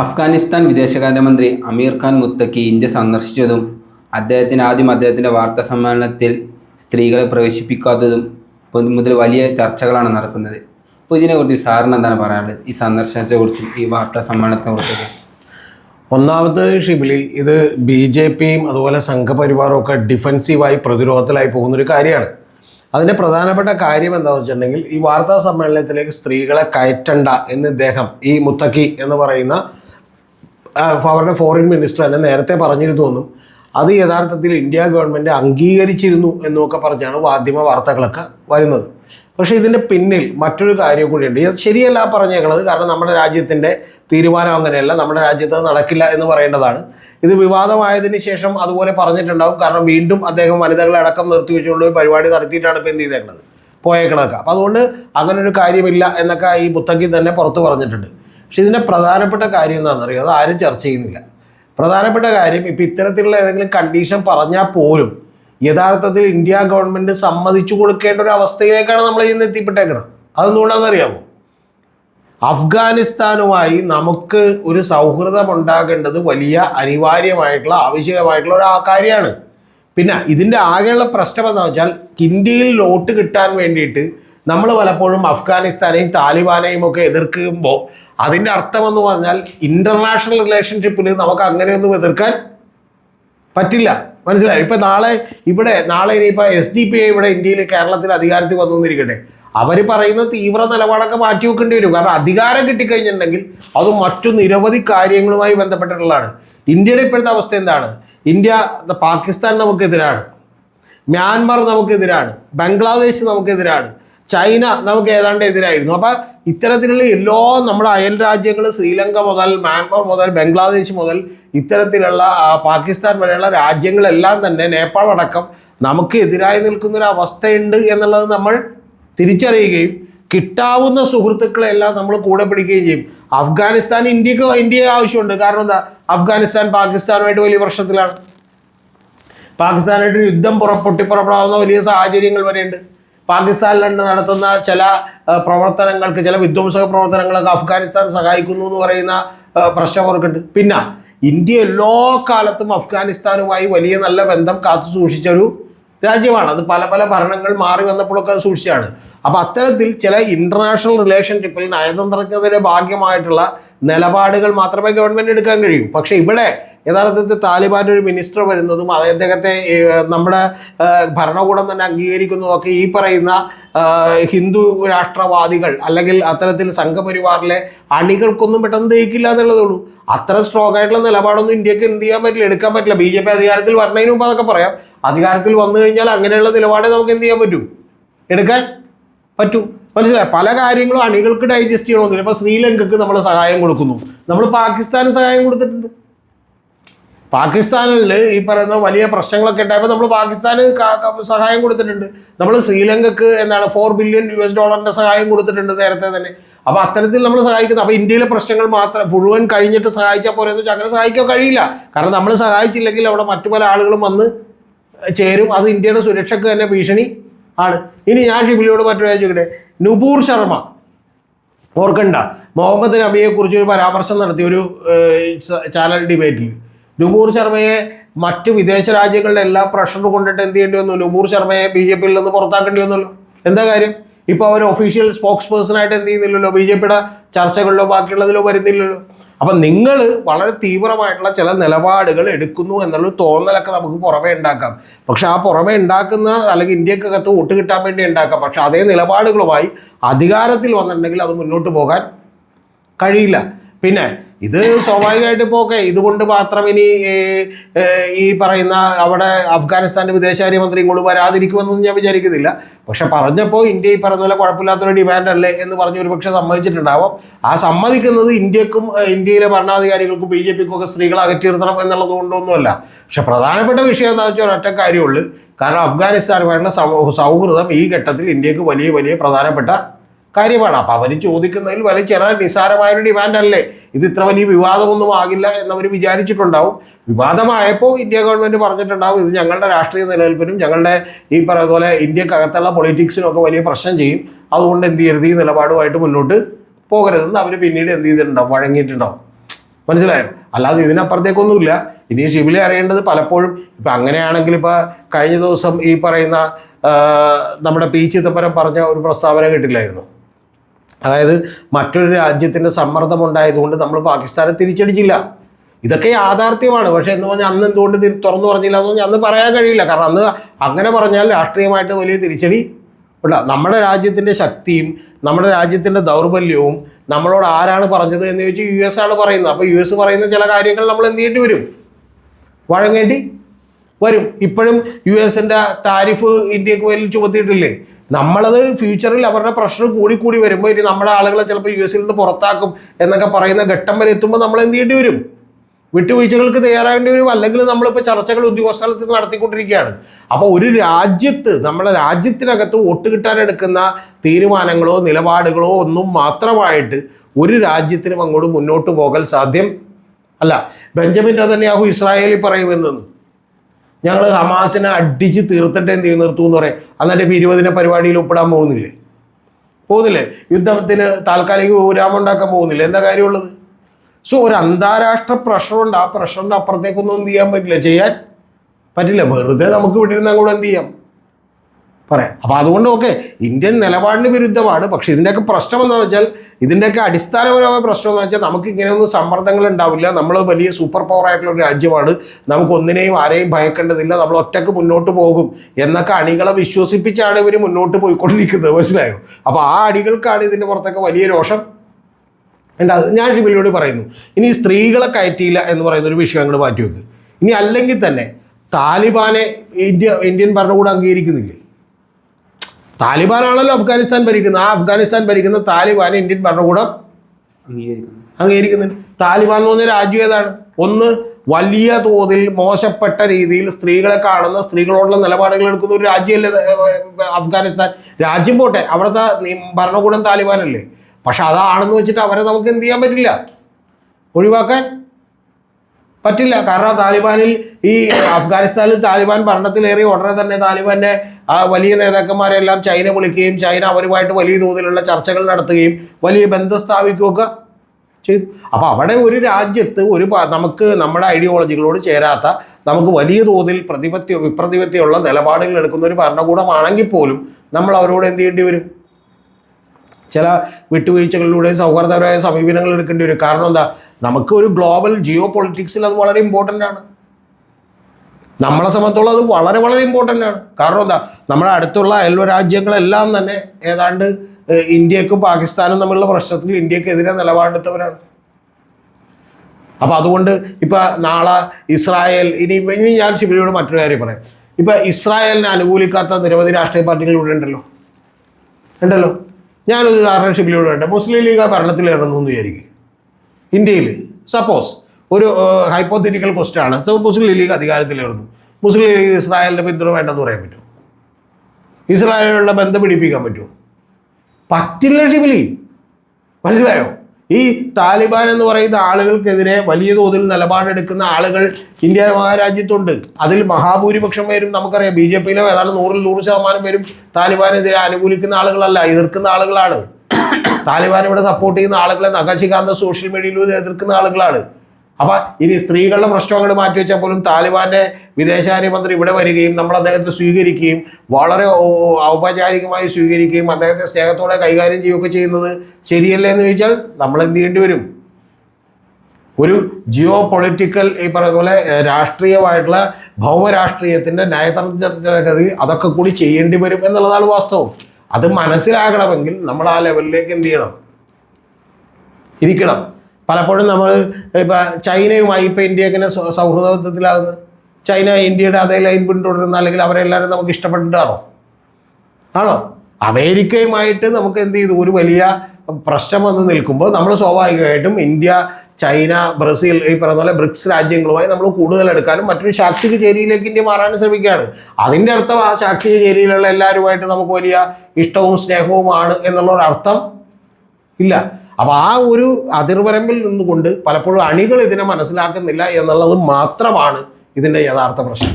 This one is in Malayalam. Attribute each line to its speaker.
Speaker 1: അഫ്ഗാനിസ്ഥാൻ വിദേശകാര്യമന്ത്രി അമീർ ഖാൻ മുത്തക്കി ഇന്ത്യ സന്ദർശിച്ചതും അദ്ദേഹത്തിന് ആദ്യം അദ്ദേഹത്തിന്റെ വാർത്താ സമ്മേളനത്തിൽ സ്ത്രീകളെ പ്രവേശിപ്പിക്കാത്തതും മുതൽ വലിയ ചർച്ചകളാണ് നടക്കുന്നത്. അപ്പോൾ ഇതിനെക്കുറിച്ച് സാറിന് എന്താണ് പറയാനുള്ളത്? ഈ സന്ദർശനത്തെക്കുറിച്ചും ഈ വാർത്താ സമ്മേളനത്തെ കുറിച്ചൊക്കെ.
Speaker 2: ഒന്നാമത് ഷിബിലി ഇത് ബി ജെ പിയും അതുപോലെ സംഘപരിവാറും ഒക്കെ ഡിഫെൻസീവായി പ്രതിരോധത്തിലായി പോകുന്നൊരു കാര്യമാണ്. അതിന്റെ പ്രധാനപ്പെട്ട കാര്യം എന്താണെന്ന് വെച്ചിട്ടുണ്ടെങ്കിൽ ഈ വാർത്താ സമ്മേളനത്തിലേക്ക് സ്ത്രീകളെ കയറ്റണ്ട എന്ന് ഇദ്ദേഹം ഈ മുത്തക്കി എന്ന് പറയുന്ന അവരുടെ ഫോറിൻ മിനിസ്റ്റർ തന്നെ നേരത്തെ പറഞ്ഞിരുന്നു എന്നും അത് യഥാർത്ഥത്തിൽ ഇന്ത്യ ഗവൺമെന്റ് അംഗീകരിച്ചിരുന്നു എന്നൊക്കെ പറഞ്ഞാണ് മാധ്യമ വാർത്തകളൊക്കെ വരുന്നത്. പക്ഷേ ഇതിന്റെ പിന്നിൽ മറ്റൊരു കാര്യം കൂടിയുണ്ട്. ശരിയല്ല പറഞ്ഞേക്കണത് കാരണം നമ്മുടെ രാജ്യത്തിന്റെ തീരുമാനം അങ്ങനെയല്ല നമ്മുടെ രാജ്യത്ത് നടക്കില്ല എന്ന് പറയേണ്ടതാണ്. ഇത് വിവാദമായതിന് ശേഷം അതുപോലെ പറഞ്ഞിട്ടുണ്ടാകും കാരണം വീണ്ടും അദ്ദേഹം വനിതകളെ അടക്കം നിർത്തി വെച്ചുകൊണ്ട് ഒരു പരിപാടി നടത്തിയിട്ടാണ് ഇപ്പോൾ എന്ത് ചെയ്തേക്കുന്നത് പോയേക്കണതൊക്കെ. അപ്പോൾ അതുകൊണ്ട് അങ്ങനെ ഒരു കാര്യമില്ല എന്നൊക്കെ ഈ പുത്തക്കി തന്നെ പുറത്ത് പറഞ്ഞിട്ടുണ്ട്. പക്ഷെ ഇതിന്റെ പ്രധാനപ്പെട്ട കാര്യം എന്താണെന്ന് അറിയാം അത് ആരും ചർച്ച ചെയ്യുന്നില്ല. പ്രധാനപ്പെട്ട കാര്യം ഇപ്പം ഇത്തരത്തിലുള്ള ഏതെങ്കിലും കണ്ടീഷൻ പറഞ്ഞാൽ പോലും യഥാർത്ഥത്തിൽ ഇന്ത്യ ഗവൺമെന്റ് സമ്മതിച്ചു കൊടുക്കേണ്ട ഒരു അവസ്ഥയിലേക്കാണ് നമ്മൾ ഇന്ന് എത്തിപ്പെട്ടേക്കണം അതെന്തുകൊണ്ടാണെന്നറിയാമോ? അഫ്ഗാനിസ്ഥാനുമായി നമുക്ക് ഒരു സൗഹൃദം ഉണ്ടാകേണ്ടത് വലിയ അനിവാര്യമായിട്ടുള്ള ആവശ്യമായിട്ടുള്ള ഒരു കാര്യമാണ്. പിന്നെ ഇതിന്റെ ആകെയുള്ള പ്രശ്നം എന്താണെന്ന് വെച്ചാൽ ഇന്ത്യയിൽ ലോട്ട് കിട്ടാൻ വേണ്ടിയിട്ട് നമ്മൾ പലപ്പോഴും അഫ്ഗാനിസ്ഥാനെയും താലിബാനെയും ഒക്കെ എതിർക്കുമ്പോൾ അതിന്റെ അർത്ഥമെന്ന് പറഞ്ഞാൽ ഇന്റർനാഷണൽ റിലേഷൻഷിപ്പിൽ നമുക്ക് അങ്ങനെയൊന്നും എതിർക്കാൻ പറ്റില്ല. മനസ്സിലായി? ഇപ്പം നാളെ ഇവിടെ നാളെ ഇനിയിപ്പോൾ എസ് ഡി പി ഐ ഇവിടെ ഇന്ത്യയിൽ കേരളത്തിൽ അധികാരത്തിൽ വന്നു എന്നിരിക്കട്ടെ. അവർ പറയുന്ന തീവ്ര നിലപാടൊക്കെ മാറ്റി വെക്കേണ്ടി വരും. കാരണം അധികാരം കിട്ടിക്കഴിഞ്ഞിട്ടുണ്ടെങ്കിൽ അത് മറ്റു നിരവധി കാര്യങ്ങളുമായി ബന്ധപ്പെട്ടിട്ടുള്ളതാണ്. ഇന്ത്യയുടെ ഇപ്പോഴത്തെ അവസ്ഥ എന്താണ്? ഇന്ത്യ പാകിസ്ഥാൻ നമുക്കെതിരാണ്. മ്യാൻമാർ നമുക്കെതിരാണ്. ബംഗ്ലാദേശ് നമുക്കെതിരാണ്. ചൈന നമുക്ക് ഏതാണ്ട് എതിരായിരുന്നു. അപ്പൊ ഇത്തരത്തിലുള്ള എല്ലാ നമ്മുടെ അയൽ രാജ്യങ്ങൾ ശ്രീലങ്ക മുതൽ മ്യാൻമാർ മുതൽ ബംഗ്ലാദേശ് മുതൽ ഇത്തരത്തിലുള്ള പാകിസ്ഥാൻ വരെയുള്ള രാജ്യങ്ങളെല്ലാം തന്നെ നേപ്പാൾ അടക്കം നമുക്ക് എതിരായി നിൽക്കുന്ന ഒരു അവസ്ഥയുണ്ട് എന്നുള്ളത് നമ്മൾ തിരിച്ചറിയുകയും കിട്ടാവുന്ന സുഹൃത്തുക്കളെല്ലാം നമ്മൾ കൂടെ പിടിക്കുകയും ചെയ്യും. അഫ്ഗാനിസ്ഥാൻ ഇന്ത്യയ്ക്ക് ഇന്ത്യയെ ആവശ്യമുണ്ട്. കാരണം എന്താ? അഫ്ഗാനിസ്ഥാൻ പാകിസ്ഥാനുമായിട്ട് വലിയ പ്രശ്നത്തിലാണ്. പാകിസ്ഥാനായിട്ട് യുദ്ധം പുറപ്പെട്ടി പുറപ്പെടാവുന്ന വലിയ സാഹചര്യങ്ങൾ വരെയുണ്ട്. പാകിസ്ഥാനിൽ നിന്ന് നടത്തുന്ന ചില പ്രവർത്തനങ്ങൾക്ക് ചില വിധ്വംസക പ്രവർത്തനങ്ങളൊക്കെ അഫ്ഗാനിസ്ഥാൻ സഹായിക്കുന്നു എന്ന് പറയുന്ന പ്രശ്നം അവർക്കുണ്ട് പിന്നെ ഇന്ത്യ എല്ലാ കാലത്തും അഫ്ഗാനിസ്ഥാനുമായി വലിയ നല്ല ബന്ധം കാത്തു സൂക്ഷിച്ച ഒരു രാജ്യമാണ്. അത് പല പല ഭരണങ്ങൾ മാറി വന്നപ്പോഴൊക്കെ അത് സൂക്ഷിച്ചാണ് അപ്പോൾ അത്തരത്തിൽ ചില ഇന്റർനാഷണൽ റിലേഷൻഷിപ്പിൽ നയതന്ത്രജ്ഞതയുടെ ഭാഗ്യമായിട്ടുള്ള നിലപാടുകൾ മാത്രമേ ഗവൺമെന്റ് എടുക്കാൻ കഴിയൂ. പക്ഷേ ഇവിടെ യഥാർത്ഥത്തിൽ താലിബാന്റെ ഒരു മിനിസ്റ്റർ വരുന്നതും അദ്ദേഹത്തെ നമ്മുടെ ഭരണകൂടം തന്നെ അംഗീകരിക്കുന്നതൊക്കെ ഈ പറയുന്ന ഹിന്ദു രാഷ്ട്രവാദികൾ അല്ലെങ്കിൽ അത്തരത്തിൽ സംഘപരിവാറിലെ അണികൾക്കൊന്നും പെട്ടെന്ന് ദഹിക്കില്ല എന്നുള്ളതേ ഉള്ളൂ. അത്ര സ്ട്രോങ് ആയിട്ടുള്ള നിലപാടൊന്നും ഇന്ത്യയ്ക്ക് എന്ത് ചെയ്യാൻ പറ്റില്ല എടുക്കാൻ പറ്റില്ല. ബി ജെ പി അധികാരത്തിൽ വരണതിന് മുമ്പ് അതൊക്കെ പറയാം. അധികാരത്തിൽ വന്നു കഴിഞ്ഞാൽ അങ്ങനെയുള്ള നിലപാടേ നമുക്ക് എന്ത് ചെയ്യാൻ പറ്റൂ? എടുക്കാൻ പറ്റൂ. മനസ്സിലായി? പല കാര്യങ്ങളും അണികൾക്ക് ഡൈജസ്റ്റ് ചെയ്യണമെന്നില്ല. ഇപ്പോൾ ശ്രീലങ്കക്ക് നമ്മൾ സഹായം കൊടുക്കുന്നു. നമ്മൾ പാകിസ്ഥാന് സഹായം കൊടുത്തിട്ടുണ്ട്. പാകിസ്ഥാനിൽ ഈ പറയുന്ന വലിയ പ്രശ്നങ്ങളൊക്കെ ഉണ്ടായപ്പോൾ നമ്മൾ പാകിസ്ഥാന് സഹായം കൊടുത്തിട്ടുണ്ട്. നമ്മൾ ശ്രീലങ്കക്ക് എന്താണ് ഫോർ ബില്യൺ യു എസ് ഡോളറിന്റെ സഹായം കൊടുത്തിട്ടുണ്ട് നേരത്തെ തന്നെ. അപ്പോൾ അത്തരത്തിൽ നമ്മൾ സഹായിക്കുന്നത് അപ്പോൾ ഇന്ത്യയിലെ പ്രശ്നങ്ങൾ മാത്രം മുഴുവൻ കഴിഞ്ഞിട്ട് സഹായിച്ചാൽ പോരെ എന്ന് വെച്ചാൽ അങ്ങനെ സഹായിക്കാൻ കഴിയില്ല. കാരണം നമ്മൾ സഹായിച്ചില്ലെങ്കിൽ അവിടെ മറ്റു പല ആളുകളും വന്ന് ചേരും. അത് ഇന്ത്യയുടെ സുരക്ഷയ്ക്ക് തന്നെ ഭീഷണി ആണ്. ഇനി ഞാൻ ഷിബിലിയോട് മറ്റൊരു ചോദിക്കട്ടെ? നുപൂർ ശർമ്മ ഓർക്കണ്ട മുഹമ്മദ് നബിയെ കുറിച്ച് ഒരു പരാമർശം നടത്തിയ ഒരു ചാനൽ ഡിബേറ്റിൽ നുപൂർ ശർമ്മയെ മറ്റ് വിദേശ രാജ്യങ്ങളുടെ എല്ലാ പ്രഷർ കൊണ്ടിട്ട് എന്ത് ചെയ്യേണ്ടി വന്നു? നുപൂർ ശർമ്മയെ ബി ജെ പിയിൽ നിന്ന് പുറത്താക്കേണ്ടി വന്നല്ലോ. എന്താ കാര്യം? ഇപ്പോൾ അവർ ഒഫീഷ്യൽ സ്പോക്സ് പേഴ്സൺ ആയിട്ട് എന്ത് ചെയ്യുന്നില്ലല്ലോ? ബി ജെ പിയുടെ ചർച്ചകളിലോ ബാക്കിയുള്ളതിലോ വരുന്നില്ലല്ലോ. അപ്പം നിങ്ങൾ വളരെ തീവ്രമായിട്ടുള്ള ചില നിലപാടുകൾ എടുക്കുന്നു എന്നുള്ള തോന്നലൊക്കെ നമുക്ക് പുറമേ ഉണ്ടാക്കാം. പക്ഷെ ആ പുറമേ ഉണ്ടാക്കുന്ന അല്ലെങ്കിൽ ഇന്ത്യക്കകത്ത് വോട്ട് കിട്ടാൻ വേണ്ടി ഉണ്ടാക്കാം. പക്ഷെ അതേ നിലപാടുകളുമായി അധികാരത്തിൽ വന്നിട്ടുണ്ടെങ്കിൽ അത് മുന്നോട്ട് പോകാൻ കഴിയില്ല. പിന്നെ ഇത് സ്വാഭാവികമായിട്ട് ഇപ്പോൾ ഓക്കെ ഇതുകൊണ്ട് മാത്രം ഇനി ഈ പറയുന്ന അവിടെ അഫ്ഗാനിസ്ഥാന്റെ വിദേശകാര്യമന്ത്രി ഇങ്ങോട്ട് വരാതിരിക്കുമെന്നൊന്നും ഞാൻ വിചാരിക്കുന്നില്ല. പക്ഷെ പറഞ്ഞപ്പോൾ ഇന്ത്യ ഈ പറഞ്ഞ പോലെ കുഴപ്പമില്ലാത്തൊരു ഡിമാൻഡ് അല്ലേ എന്ന് പറഞ്ഞ് ഒരുപക്ഷെ സമ്മതിച്ചിട്ടുണ്ടാവാം. ആ സമ്മതിക്കുന്നത് ഇന്ത്യക്കും ഇന്ത്യയിലെ ഭരണാധികാരികൾക്കും ബി ജെ പിക്കും സ്ത്രീകളെ അകറ്റി നിർത്തണം എന്നുള്ളത് കൊണ്ടൊന്നുമല്ല. പക്ഷെ പ്രധാനപ്പെട്ട വിഷയം എന്താ വെച്ചാൽ ഒരൊറ്റ കാര്യമുള്ളൂ കാരണം അഫ്ഗാനിസ്ഥാനുമായിട്ടുള്ള സൗഹൃദം ഈ ഘട്ടത്തിൽ ഇന്ത്യയ്ക്ക് വലിയ വലിയ പ്രധാനപ്പെട്ട കാര്യമാണ്. അപ്പം അവർ ചോദിക്കുന്നതിൽ വലിയ ചെറിയ നിസ്സാരമായൊരു ഡിമാൻഡ് അല്ലേ? ഇത് ഇത്ര വലിയ വിവാദമൊന്നും ആകില്ല എന്നവർ വിചാരിച്ചിട്ടുണ്ടാവും. വിവാദമായപ്പോൾ ഇന്ത്യ ഗവൺമെന്റ് പറഞ്ഞിട്ടുണ്ടാവും ഇത് ഞങ്ങളുടെ രാഷ്ട്രീയ നിലനിൽപ്പിനും ഞങ്ങളുടെ ഈ പറയുന്ന പോലെ ഇന്ത്യക്കകത്തുള്ള പൊളിറ്റിക്സിനും ഒക്കെ വലിയ പ്രശ്നം ചെയ്യും. അതുകൊണ്ട് എന്ത് ചെയ്യരുത്? ഈ നിലപാടുമായിട്ട് മുന്നോട്ട് പോകരുതെന്ന് അവർ പിന്നീട് എന്ത് ചെയ്തിട്ടുണ്ടാവും? വഴങ്ങിയിട്ടുണ്ടാവും. മനസ്സിലായോ? അല്ലാതെ ഇതിനപ്പുറത്തേക്കൊന്നുമില്ല. ഇനി ഷിബിലി അറിയേണ്ടത് പലപ്പോഴും ഇപ്പം അങ്ങനെയാണെങ്കിൽ ഇപ്പോൾ കഴിഞ്ഞ ദിവസം ഈ പറയുന്ന നമ്മുടെ പി ചിദംബരം പറഞ്ഞ ഒരു പ്രസ്താവന കേട്ടില്ലായിരുന്നു? അതായത് മറ്റൊരു രാജ്യത്തിന്റെ സമ്മർദ്ദം ഉണ്ടായതുകൊണ്ട് നമ്മൾ പാകിസ്ഥാനെ തിരിച്ചടിച്ചില്ല. ഇതൊക്കെ യാഥാർത്ഥ്യമാണ്. പക്ഷേ എന്ന് പറഞ്ഞാൽ അന്ന് എന്തുകൊണ്ട് തുറന്നു പറഞ്ഞില്ല എന്ന് പറഞ്ഞാൽ അന്ന് പറയാൻ കഴിയില്ല. കാരണം അന്ന് അങ്ങനെ പറഞ്ഞാൽ രാഷ്ട്രീയമായിട്ട് വലിയ തിരിച്ചടി ഉണ്ട നമ്മുടെ രാജ്യത്തിന്റെ ശക്തിയും നമ്മുടെ രാജ്യത്തിന്റെ ദൗർബല്യവും നമ്മളോട് ആരാണ് പറഞ്ഞത് എന്ന് ചോദിച്ചാൽ യു എസ് ആണ് പറയുന്നത്. അപ്പോൾ യു എസ് പറയുന്ന ചില കാര്യങ്ങൾ നമ്മൾ എന്ത് ചെയ്യേണ്ടി വരും? വഴങ്ങേണ്ടി വരും. ഇപ്പോഴും യു എസിന്റെ താരിഫ് ഇന്ത്യയ്ക്ക് മേലിൽ ചുമത്തിയിട്ടില്ലേ? നമ്മളത് ഫ്യൂച്ചറിൽ അവരുടെ പ്രഷർ കൂടി കൂടി വരുമ്പോൾ ഇനി നമ്മുടെ ആളുകളെ ചിലപ്പോൾ യു എസിൽ നിന്ന് പുറത്താക്കും എന്നൊക്കെ പറയുന്ന ഘട്ടം വരെ എത്തുമ്പോൾ നമ്മൾ എന്ത് ചെയ്യേണ്ടി വരും? വിട്ടുവീഴ്ചകൾക്ക് തയ്യാറാകേണ്ടി വരും. അല്ലെങ്കിൽ നമ്മളിപ്പോൾ ചർച്ചകൾ ഉദ്യോഗസ്ഥലത്ത് നടത്തിക്കൊണ്ടിരിക്കുകയാണ്. അപ്പോൾ ഒരു രാജ്യത്ത് നമ്മുടെ രാജ്യത്തിനകത്ത് വോട്ട് കിട്ടാനെടുക്കുന്ന തീരുമാനങ്ങളോ നിലപാടുകളോ ഒന്നും മാത്രമായിട്ട് ഒരു രാജ്യത്തിനും അങ്ങോട്ട് മുന്നോട്ട് പോകൽ സാധ്യം അല്ല. ബെഞ്ചമിൻ തന്നെയാകും ഇസ്രായേലിൽ പറയുമെന്നു. ഞങ്ങൾ ഹമാസിനെ അടിച്ച് തീർത്തിട്ടേ എന്ത് നിർത്തൂ എന്ന് പറയും. അന്നിട്ട് ഇരുപതിനെ പരിപാടിയിൽ ഒപ്പിടാൻ പോകുന്നില്ലേ? പോകുന്നില്ലേ? യുദ്ധത്തിന് താൽക്കാലിക വിരാമം ഉണ്ടാക്കാൻ പോകുന്നില്ല? എന്താ കാര്യമുള്ളത്? സോ ഒരു അന്താരാഷ്ട്ര പ്രഷറുണ്ട് ആ പ്രഷറിന്റെ അപ്പുറത്തേക്കൊന്നും എന്ത് ചെയ്യാൻ പറ്റില്ല. ചെയ്യാൻ പറ്റില്ല. വെറുതെ നമുക്ക് ഇവിടെ ഇരുന്ന് അങ്ങോട്ട് എന്ത് ചെയ്യാം? പറയാം. അപ്പോൾ അതുകൊണ്ട് ഓക്കെ ഇന്ത്യൻ നിലപാടിന് വിരുദ്ധമാണ്. പക്ഷേ ഇതിന്റെയൊക്കെ പ്രശ്നം എന്താണെന്ന് വെച്ചാൽ ഇതിന്റെയൊക്കെ അടിസ്ഥാനപരമായ പ്രശ്നം എന്ന് വെച്ചാൽ നമുക്ക് ഇങ്ങനെയൊന്നും സമ്മർദ്ദങ്ങൾ ഉണ്ടാവില്ല. നമ്മൾ വലിയ സൂപ്പർ പവർ ആയിട്ടുള്ള ഒരു രാജ്യമാണ്. നമുക്ക് ഒന്നിനെയും ആരെയും ഭയക്കേണ്ടതില്ല. നമ്മൾ ഒറ്റയ്ക്ക് മുന്നോട്ട് പോകും എന്നൊക്കെ അണികളെ വിശ്വസിപ്പിച്ചാണ് ഇവർ മുന്നോട്ട് പോയിക്കൊണ്ടിരിക്കുന്നത്. മനസ്സിലായോ? അപ്പോൾ ആ അടികൾക്കാണ് ഇതിന്റെ പുറത്തൊക്കെ വലിയ രോഷം. ഉണ്ട് ഞാൻ ഷിബിലിയോട് പറയുന്നു. ഇനി സ്ത്രീകളെ കയറ്റിയില്ല എന്ന് പറയുന്ന ഒരു വിഷയം അങ്ങോട്ട് മാറ്റി വെക്ക് ഇനി അല്ലെങ്കിൽ തന്നെ താലിബാനെ ഇന്ത്യ ഇന്ത്യൻ ഭരണകൂടം അംഗീകരിക്കുന്നില്ലേ? താലിബാനാണല്ലോ അഫ്ഗാനിസ്ഥാൻ ഭരിക്കുന്നത്. ആ അഫ്ഗാനിസ്ഥാൻ ഭരിക്കുന്ന താലിബാനെ ഇന്ത്യൻ ഭരണകൂടം
Speaker 1: അംഗീകരിക്കുന്നു.
Speaker 2: അംഗീകരിക്കുന്നുണ്ട്. താലിബാൻ എന്ന് പറഞ്ഞ രാജ്യം ഏതാണ്? ഒന്ന് വലിയ തോതിൽ മോശപ്പെട്ട രീതിയിൽ സ്ത്രീകളെ കാണുന്ന സ്ത്രീകളോടുള്ള നിലപാടുകൾ എടുക്കുന്ന ഒരു രാജ്യമല്ലേ അഫ്ഗാനിസ്ഥാൻ. രാജ്യം പോട്ടെ അവിടുത്തെ ഭരണകൂടം താലിബാനല്ലേ. പക്ഷെ അതാണെന്ന് വെച്ചിട്ട് അവരെ നമുക്ക് എന്ത് ചെയ്യാൻ പറ്റില്ല? ഒഴിവാക്കാൻ പറ്റില്ല. കാരണം താലിബാനിൽ ഈ അഫ്ഗാനിസ്ഥാനിൽ താലിബാൻ ഭരണത്തിലേറി ഉടനെ തന്നെ താലിബാന്റെ ആ വലിയ നേതാക്കന്മാരെല്ലാം ചൈന വിളിക്കുകയും ചൈന അവരുമായിട്ട് വലിയ തോതിലുള്ള ചർച്ചകൾ നടത്തുകയും വലിയ ബന്ധം സ്ഥാപിക്കുകയൊക്കെ ചെയ്തു. അപ്പോൾ അവിടെ ഒരു രാജ്യത്ത് ഒരു നമുക്ക് നമ്മുടെ ഐഡിയോളജികളോട് ചേരാത്ത നമുക്ക് വലിയ തോതിൽ പ്രതിപത്തി വിപ്രതിപത്തിയുള്ള നിലപാടുകൾ എടുക്കുന്ന ഒരു ഭരണകൂടമാണെങ്കിൽ പോലും നമ്മൾ അവരോട് എന്ത് ചെയ്യേണ്ടി വരും? ചില വിട്ടുവീഴ്ചകളിലൂടെയും സൗഹാർദ്ദപരമായ സമീപനങ്ങൾ എടുക്കേണ്ടി വരും. കാരണം എന്താ? നമുക്ക് ഒരു ഗ്ലോബൽ ജിയോ പൊളിറ്റിക്സിൽ അത് വളരെ ഇമ്പോർട്ടന്റ് ആണ്. നമ്മളെ സംബന്ധിച്ചുള്ള അത് വളരെ വളരെ ഇമ്പോർട്ടന്റ് ആണ്. കാരണം എന്താ? നമ്മുടെ അടുത്തുള്ള അയൽവ രാജ്യങ്ങളെല്ലാം തന്നെ ഏതാണ്ട് ഇന്ത്യക്കും പാകിസ്ഥാനും തമ്മിലുള്ള പ്രശ്നത്തിൽ ഇന്ത്യക്കെതിരെ നിലപാടെടുത്തവരാണ്. അപ്പോൾ അതുകൊണ്ട് ഇപ്പോൾ നാളെ ഇസ്രായേൽ ഇനി ഇനി ഞാൻ ശിബിലിയോട് മറ്റൊരു കാര്യം പറയാം. ഇപ്പോൾ ഇസ്രായേലിനെ അനുകൂലിക്കാത്ത നിരവധി രാഷ്ട്രീയ പാർട്ടികൾ ഇവിടെ ഉണ്ടല്ലോ. ഉണ്ടല്ലോ. ഞാനൊരു ഉദാഹരണം ഷിബിലിയോട് വേണ്ട മുസ്ലിം ലീഗ് ഭരണത്തിൽ എന്ന് വിചാരിക്കും. ഇന്ത്യയിൽ സപ്പോസ് ഒരു ഹൈപ്പോത്തിറ്റിക്കൽ ക്വസ്റ്റ്യൻ ആണ്. സോ മുസ്ലിം ലീഗ് അധികാരത്തിലേറുന്നു മുസ്ലിം ലീഗ് ഇസ്രായേലിന്റെ പിന്തുണ വേണ്ടെന്ന് പറയാൻ പറ്റുമോ? ഇസ്രായേലുള്ള ബന്ധം പിടിപ്പിക്കാൻ പറ്റുമോ? പറ്റില്ല ഷിബിലി മനസ്സിലായോ? ഈ താലിബാൻ എന്ന് പറയുന്ന ആളുകൾക്കെതിരെ വലിയ തോതിൽ നിലപാടെടുക്കുന്ന ആളുകൾ ഇന്ത്യ മഹാരാജ്യത്തുണ്ട്. അതിൽ മഹാഭൂരിപക്ഷം പേരും നമുക്കറിയാം. ബി ജെ പിയിലെ ഏതാണ്ട് നൂറിൽ നൂറ് ശതമാനം പേരും താലിബാനെതിരെ അനുകൂലിക്കുന്ന ആളുകളല്ല എതിർക്കുന്ന ആളുകളാണ്. താലിബാൻ ഇവിടെ സപ്പോർട്ട് ചെയ്യുന്ന ആളുകളെ നഖശികാന്ത സോഷ്യൽ മീഡിയയിലൂടെ എതിർക്കുന്ന ആളുകളാണ്. അപ്പൊ ഇനി സ്ത്രീകളുടെ പ്രശ്നം അങ്ങോട്ട് മാറ്റി വെച്ചാൽ പോലും താലിബാന്റെ വിദേശകാര്യമന്ത്രി ഇവിടെ വരികയും നമ്മൾ അദ്ദേഹത്തെ സ്വീകരിക്കുകയും വളരെ ഔപചാരികമായി സ്വീകരിക്കുകയും അദ്ദേഹത്തെ സ്നേഹത്തോടെ കൈകാര്യം ചെയ്യുകയൊക്കെ ചെയ്യുന്നത് ശരിയല്ലേ എന്ന് ചോദിച്ചാൽ നമ്മൾ എന്ത് ചെയ്യേണ്ടി വരും? ഒരു ജിയോ പൊളിറ്റിക്കൽ ഈ പറയുന്ന പോലെ രാഷ്ട്രീയമായിട്ടുള്ള ഭൗമരാഷ്ട്രീയത്തിന്റെ നയതന്ത്രഗതി അതൊക്കെ കൂടി ചെയ്യേണ്ടി വരും എന്നുള്ളതാണ് വാസ്തവം. അത് മനസ്സിലാകണമെങ്കിൽ നമ്മൾ ആ ലെവലിലേക്ക് എന്ത് ചെയ്യണം? ഇരിക്കണം. പലപ്പോഴും നമ്മൾ ഇപ്പം ചൈനയുമായി ഇപ്പം ഇന്ത്യ എങ്ങനെ സൗഹൃദത്തിലാകുന്നത്. ചൈന ഇന്ത്യയുടെ അതേ ലൈൻ പിന്തുടരുന്ന അല്ലെങ്കിൽ അവരെല്ലാവരും നമുക്ക് ഇഷ്ടപ്പെട്ടിട്ടാണോ ആണോ? അമേരിക്കയുമായിട്ട് നമുക്ക് എന്ത് ചെയ്തു? ഒരു വലിയ പ്രശ്നം വന്ന് നിൽക്കുമ്പോൾ നമ്മൾ സ്വാഭാവികമായിട്ടും ഇന്ത്യ ചൈന ബ്രസീൽ ഈ പറയുന്ന പോലെ ബ്രിക്സ് രാജ്യങ്ങളുമായി നമ്മൾ കൂടുതൽ എടുക്കാനും മറ്റൊരു ശാക്തിക ചേരിയിലേക്ക് ഇന്ത്യ മാറാനും ശ്രമിക്കുകയാണ്. അതിന്റെ അർത്ഥം ആ ശാക്തിക ചേരിയിലുള്ള എല്ലാവരുമായിട്ട് നമുക്ക് വലിയ ഇഷ്ടവും സ്നേഹവുമാണ് എന്നുള്ളൊരർത്ഥം ഇല്ല. അപ്പോൾ ആ ഒരു അതിർവരമ്പിൽ നിന്നുകൊണ്ട് പലപ്പോഴും അണികൾ ഇതിനെ മനസ്സിലാക്കുന്നില്ല എന്നുള്ളത് മാത്രമാണ് ഇതിന്റെ യഥാർത്ഥ പ്രശ്നം.